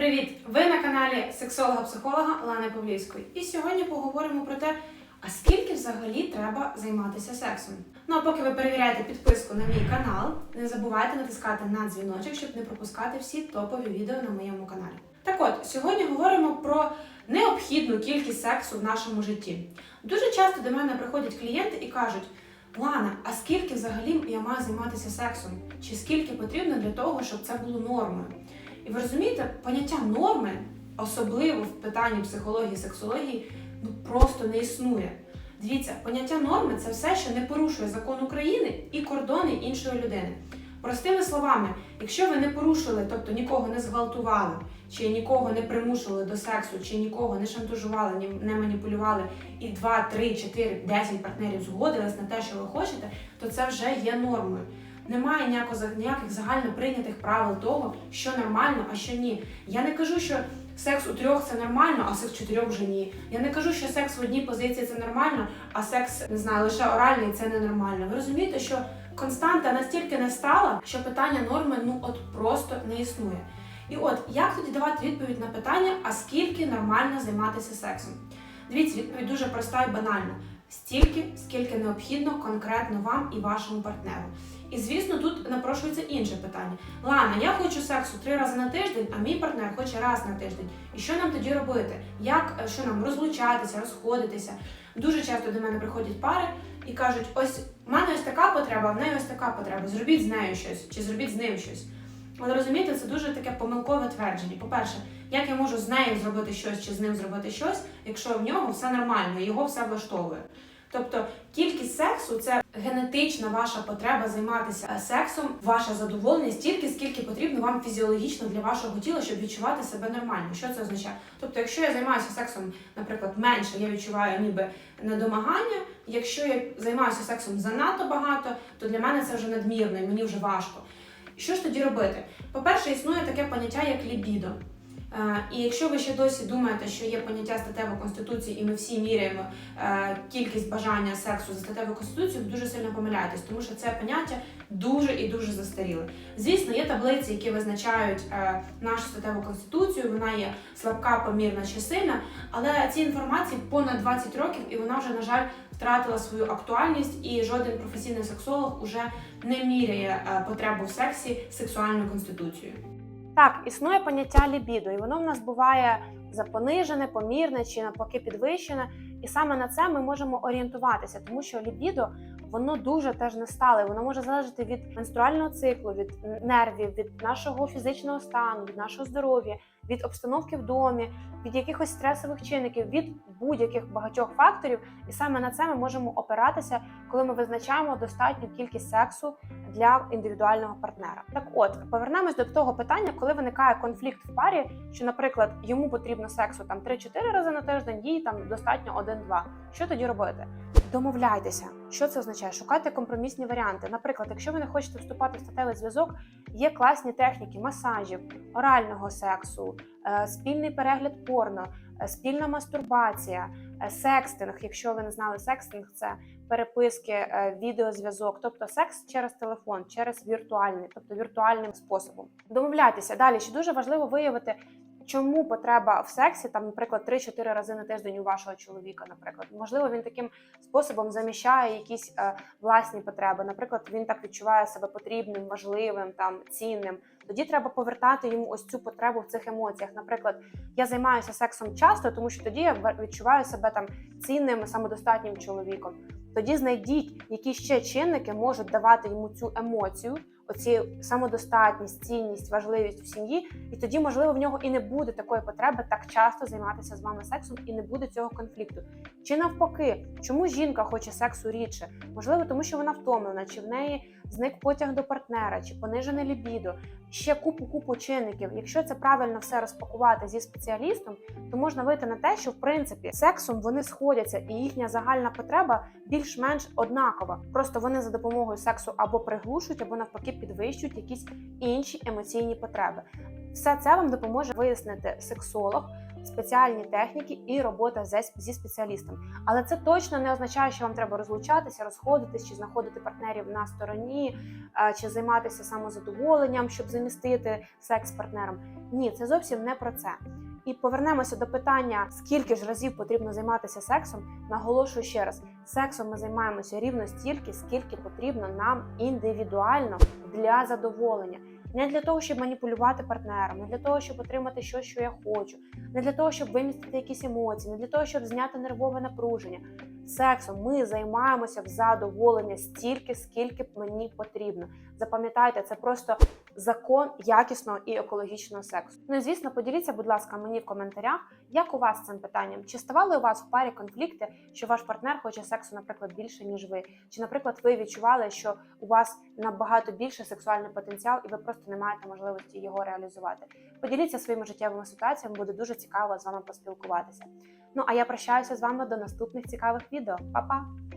Привіт! Ви на каналі сексолога-психолога Лани Павлівської. І сьогодні поговоримо про те, а скільки взагалі треба займатися сексом. Ну а поки ви перевіряєте підписку на мій канал, не забувайте натискати на дзвіночок, щоб не пропускати всі топові відео на моєму каналі. Так от, сьогодні говоримо про необхідну кількість сексу в нашому житті. Дуже часто до мене приходять клієнти і кажуть: Лана, а скільки взагалі я маю займатися сексом? Чи скільки потрібно для того, щоб це було нормою? І ви розумієте, поняття норми, особливо в питанні психології, сексології, ну просто не існує. Дивіться, поняття норми це все, що не порушує закон України і кордони іншої людини. Простими словами, якщо ви не порушили, тобто нікого не зґвалтували, чи нікого не примушували до сексу, чи нікого не шантажували, не маніпулювали, і 2, 3, 4, 10 партнерів згодились на те, що ви хочете, то це вже є нормою. Немає ніякого, ніяких загально прийнятих правил того, що нормально, а що ні. Я не кажу, що секс у трьох це нормально, а секс у чотирьох вже ні. Я не кажу, що секс в одній позиції це нормально, а секс не знаю, лише оральний це ненормально. Ви розумієте, що константа настільки не стала, що питання норми ну от просто не існує. І от як тоді давати відповідь на питання, а скільки нормально займатися сексом? Дивіться, відповідь дуже проста і банальна. Стільки, скільки необхідно конкретно вам і вашому партнеру. І звісно, тут напрошується інше питання. Лана, я хочу сексу три рази на тиждень, а мій партнер хоче раз на тиждень. І що нам тоді робити? Як е, що нам розлучатися, розходитися? Дуже часто до мене приходять пари і кажуть: ось в мене ось така потреба, а в неї ось така потреба. Зробіть з нею щось, чи зробіть з ним щось. Але розумієте, це дуже таке помилкове твердження. По-перше, як я можу з нею зробити щось чи з ним зробити щось, якщо в нього все нормально, його все влаштовує. Тобто кількість сексу це генетична ваша потреба займатися е, сексом, ваше задоволення стільки, скільки потрібно вам фізіологічно для вашого тіла, щоб відчувати себе нормально. Що це означає? Тобто, якщо я займаюся сексом, наприклад, менше, я відчуваю ніби недомагання. Якщо я займаюся сексом занадто багато, то для мене це вже надмірно і мені вже важко. Що ж тоді робити? По-перше, існує таке поняття як лібідо. Е, І якщо ви ще досі думаєте, що є поняття статевої конституції, і ми всі міряємо е, кількість бажання сексу за статевою конституцією, дуже сильно помиляєтесь, тому що це поняття дуже і дуже застаріле. Звісно, є таблиці, які визначають е, нашу статеву конституцію. Вона є слабка, помірна чи сильна, але ці інформації понад 20 років, і вона вже, на жаль, втратила свою актуальність, і жоден професійний сексолог уже не міряє потребу в сексі сексуальною конституцією. Так, існує поняття лібідо, і воно в нас буває запонижене, помірне чи навпаки підвищене. І саме на це ми можемо орієнтуватися, тому що лібідо воно дуже теж не стале. Воно може залежати від менструального циклу, від нервів, від нашого фізичного стану, від нашого здоров'я, від обстановки в домі, від якихось стресових чинників, від будь-яких багатьох факторів. І саме на це ми можемо опиратися, коли ми визначаємо достатню кількість сексу для індивідуального партнера. Так, от повернемось до того питання, коли виникає конфлікт в парі, що, наприклад, йому потрібно сексу там 3-4 рази на тиждень, їй там достатньо 1-2. Що тоді робити? Домовляйтеся, що це означає? Шукайте компромісні варіанти. Наприклад, якщо ви не хочете вступати в статевий зв'язок, є класні техніки масажів, орального сексу, е, спільний перегляд порно, спільна мастурбація, е, секстинг. Якщо ви не знали, секстинг це переписки, е, відеозв'язок, тобто секс через телефон, через віртуальний, тобто віртуальним способом. Домовляйтеся далі. Ще дуже важливо виявити. Чому потреба в сексі, там, наприклад, 3-4 рази на тиждень у вашого чоловіка, наприклад, можливо, він таким способом заміщає якісь е, власні потреби. Наприклад, він так відчуває себе потрібним, важливим, там цінним. Тоді треба повертати йому ось цю потребу в цих емоціях. Наприклад, я займаюся сексом часто, тому що тоді я відчуваю себе там цінним, самодостатнім чоловіком. Тоді знайдіть, які ще чинники можуть давати йому цю емоцію, оці самодостатність, цінність, важливість в сім'ї, і тоді, можливо, в нього і не буде такої потреби так часто займатися з вами сексом, і не буде цього конфлікту. Чи навпаки, чому жінка хоче сексу рідше? Можливо, тому що вона втомлена, чи в неї зник потяг до партнера, чи понижене лібідо, ще купу купу чинників. Якщо це правильно все розпакувати зі спеціалістом, то можна вийти на те, що в принципі сексом вони сходяться, і їхня загальна потреба більш-менш однакова. Просто вони за допомогою сексу або приглушують, або навпаки підвищують якісь інші емоційні потреби. Все це вам допоможе вияснити сексолог, спеціальні техніки і робота зі- спеціалістом. Але це точно не означає, що вам треба розлучатися, розходитись чи знаходити партнерів на стороні, е, чи займатися самозадоволенням, щоб замістити секс партнером. Ні, це зовсім не про це. І повернемося до питання, скільки ж разів потрібно займатися сексом. Наголошую ще раз: сексом ми займаємося рівно стільки, скільки потрібно нам індивідуально для задоволення. Не для того, щоб маніпулювати партнером, не для того, щоб отримати щось, що я хочу, не для того, щоб вимістити якісь емоції, не для того, щоб зняти нервове напруження. Сексом ми займаємося в задоволення стільки, скільки мені потрібно. Запам'ятайте, це просто закон якісного і екологічного сексу. Ну і звісно, поділіться, будь ласка, мені в коментарях, як у вас з цим питанням? Чи ставали у вас в парі конфлікти, що ваш партнер хоче сексу, наприклад, більше ніж ви? Чи, наприклад, ви відчували, що у вас набагато більше сексуальний потенціал, і ви просто не маєте можливості його реалізувати? Поділіться своїми життєвими ситуаціями, буде дуже цікаво з вами поспілкуватися. Ну а я прощаюся з вами до наступних цікавих відео. Па-па!